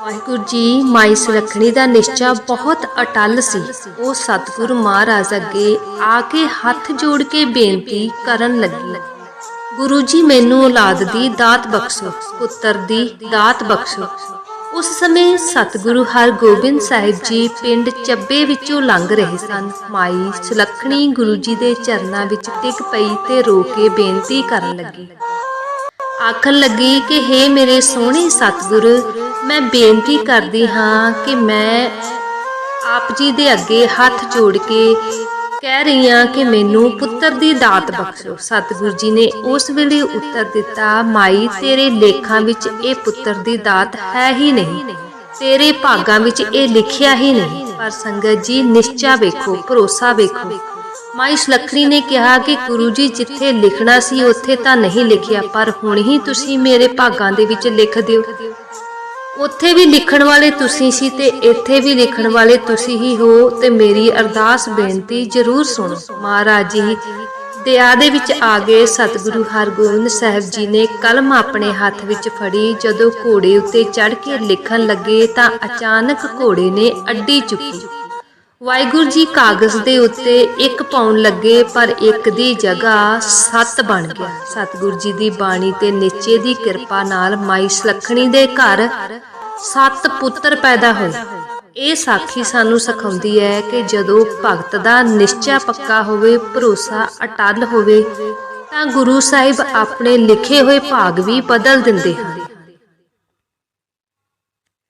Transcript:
ਵਾਹਿਗੁਰੂ ਜੀ, ਮਾਈ ਸੁਲੱਖਣੀ ਦਾ ਨਿਸ਼ਚਾ ਬਹੁਤ ਅਟਲ ਸੀ। ਉਹ ਸਤਿਗੁਰੂ ਮਹਾਰਾਜ ਅੱਗੇ ਆ ਕੇ ਹੱਥ ਜੋੜ ਕੇ ਬੇਨਤੀ ਕਰਨ ਲੱਗੀ। ਗੁਰੂ ਜੀ, ਮੈਨੂੰ ਔਲਾਦ ਦੀ ਦਾਤ ਬਖਸ਼ੋ, ਪੁੱਤਰ ਦੀ ਦਾਤ ਬਖਸ਼ੋ। ਉਸ ਸਮੇਂ ਸਤਿਗੁਰੂ ਹਰਗੋਬਿੰਦ ਸਾਹਿਬ ਜੀ ਪਿੰਡ ਚੱਬੇ ਵਿੱਚੋਂ ਲੰਘ ਰਹੇ ਸਨ। ਮਾਈ ਸੁਲੱਖਣੀ ਗੁਰੂ ਜੀ ਦੇ ਚਰਨਾਂ ਵਿੱਚ ਟਿਕ ਪਈ ਤੇ ਰੋ ਕੇ ਬੇਨਤੀ ਕਰਨ ਲੱਗੀ। ਆਖਣ ਲੱਗੀ ਕਿ हे ਮੇਰੇ ਸੋਹਣੇ ਸਤਿਗੁਰੂ ਮੈਂ ਬੇਨਤੀ ਕਰਦੀ ਹਾਂ ਕਿ ਮੈਂ ਆਪ ਜੀ ਦੇ ਅੱਗੇ ਹੱਥ ਜੋੜ ਕੇ ਕਹਿ ਰਹੀ ਹਾਂ ਕਿ ਮੈਨੂੰ ਪੁੱਤਰ ਦੀ ਦਾਤ ਬਖਸ਼ੋ। ਸਤਿਗੁਰੂ ਜੀ ਨੇ ਉਸ ਵੇਲੇ ਉੱਤਰ ਦਿੱਤਾ, ਮਾਈ, ਤੇਰੇ ਲੇਖਾਂ ਵਿੱਚ ਇਹ ਪੁੱਤਰ ਦੀ ਦਾਤ ਹੈ ਹੀ ਨਹੀਂ। ਤੇਰੇ ਭਾਗਾਂ ਵਿੱਚ ਇਹ ਲਿਖਿਆ ਹੀ ਨਹੀਂ। ਪਰ ਸੰਗਤ ਜੀ, ਨਿਸ਼ਚਾ ਵੇਖੋ, ਭਰੋਸਾ ਵੇਖੋ। ਮਾਈ ਸੁਲੱਖਣੀ ਨੇ ਕਿਹਾ ਕਿ ਗੁਰੂ ਜੀ ਜਿੱਥੇ ਲਿਖਣਾ ਸੀ, ਉੱਥੇ ਤਾਂ ਨਹੀਂ ਲਿਖਿਆ, ਪਰ ਹੁਣ ਹੀ ਤੁਸੀਂ ਮੇਰੇ ਭਾਗਾਂ ਦੇ ਵਿੱਚ ਲਿਖ ਦਿਓ। ਉੱਥੇ ਵੀ ਲਿਖਣ ਵਾਲੇ ਤੁਸੀਂ ਸੀ ਤੇ ਇੱਥੇ ਵੀ ਲਿਖਣ ਵਾਲੇ ਤੁਸੀਂ ਹੀ ਹੋ ਤੇ ਮੇਰੀ ਅਰਦਾਸ ਬੇਨਤੀ ਜ਼ਰੂਰ ਸੁਣੋ। ਮਹਾਰਾਜ ਜੀ, ਦਇਆ ਦੇ ਵਿੱਚ ਆ ਗਏ ਸਤਿਗੁਰੂ ਹਰਗੋਬਿੰਦ ਸਾਹਿਬ ਜੀ ਨੇ ਕਲਮ ਆਪਣੇ ਹੱਥ ਵਿੱਚ ਫੜੀ। ਜਦੋਂ ਘੋੜੇ ਉੱਤੇ ਚੜ੍ਹ ਕੇ ਲਿਖਣ ਲੱਗੇ ਤਾਂ ਅਚਾਨਕ ਘੋੜੇ ਨੇ ਅੱਡੀ ਚੁੱਕੀ। ਵਾਹਿਗੁਰੂ ਜੀ, ਕਾਗਜ਼ ਦੇ ਉੱਤੇ ਇੱਕ ਪਾਉਣ ਲੱਗੇ, ਪਰ ਇੱਕ ਦੀ ਜਗ੍ਹਾ ਸੱਤ ਬਣ ਗਿਆ। ਸਤਿਗੁਰੂ ਜੀ ਦੀ ਬਾਣੀ ਤੇ ਨਿਚੇ ਦੀ ਕਿਰਪਾ ਨਾਲ ਮਾਈ ਸੁਲੱਖਣੀ ਦੇ ਘਰ ਸੱਤ ਪੁੱਤਰ ਪੈਦਾ ਹੋਏ। ਇਹ ਸਾਖੀ ਸਾਨੂੰ ਸਿਖਾਉਂਦੀ ਹੈ ਕਿ ਜਦੋਂ ਭਗਤ ਦਾ ਨਿਸ਼ਚਾ ਪੱਕਾ ਹੋਵੇ, ਭਰੋਸਾ ਅਟਲ ਹੋਵੇ, ਤਾਂ ਗੁਰੂ ਸਾਹਿਬ ਆਪਣੇ ਲਿਖੇ ਹੋਏ ਭਾਗ ਵੀ ਬਦਲ ਦਿੰਦੇ ਹਨ।